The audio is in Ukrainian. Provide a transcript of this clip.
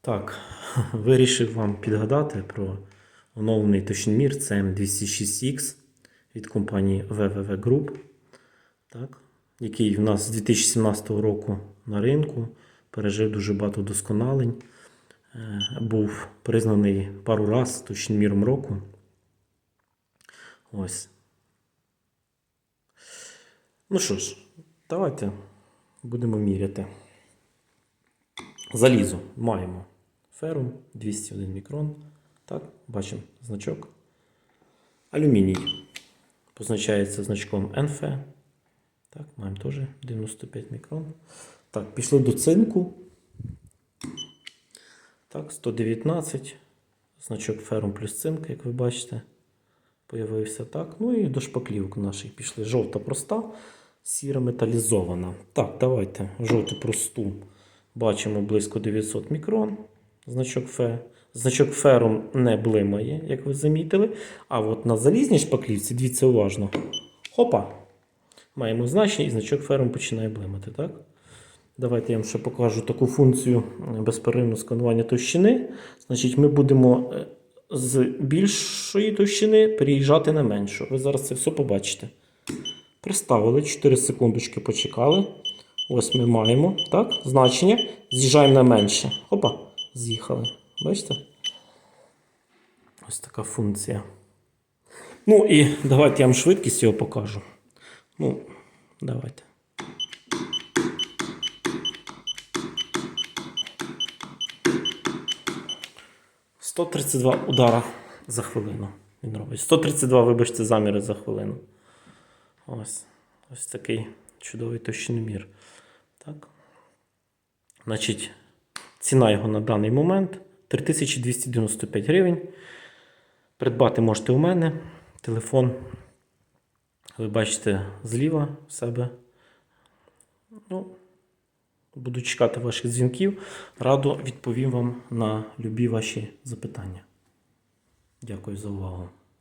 Так, вирішив вам підгадати про оновлений точномір CM206X від компанії www Group, так, який в нас з 2017 року на ринку пережив дуже багато досконалень. Е, Був признаний пару раз точноміром року. Ось. Ну що ж, давайте будемо міряти. Залізо маємо ферум 201 мікрон. Так, бачимо значок. Алюміній позначається значком НФ. Так, маємо теж 95 мікрон. Так, пішли до цинку. Так, 119. Значок ферум плюс цинк, як ви бачите, появився так. Ну і до шпаклівок наших пішли. Жовта проста, сіра металізована. Так, давайте жовту просту. Бачимо близько 900 мікрон. Значок Ф. Значок ферум не блимає, як ви замітили. А от на залізній шпаклівці, дивіться уважно. Хопа! Маємо значення і значок ферум починає блимати. Так? Давайте я вам ще покажу таку функцію безперервного сканування товщини. Значить, ми будемо е, з більшої товщини переїжджати на меншу. Ви зараз це все побачите. Приставили 4 секундочки, почекали. Ось ми маємо так, значення. З'їжджаємо на менше. Опа, з'їхали. Бачите? Ось така функція. Ну і давайте я вам швидкість його покажу. Ну, давайте. «132 удара за хвилину. Він робить. 132, вибачте, заміри за хвилину. Ось. Ось такий чудовий товщиномір. Так. Значить, ціна його на даний момент 3295 гривень. Придбати можете у мене. Телефон. Ви бачите зліва в себе. Ну, буду чекати ваших дзвінків. Радо відповім вам на любі ваші запитання. Дякую за увагу.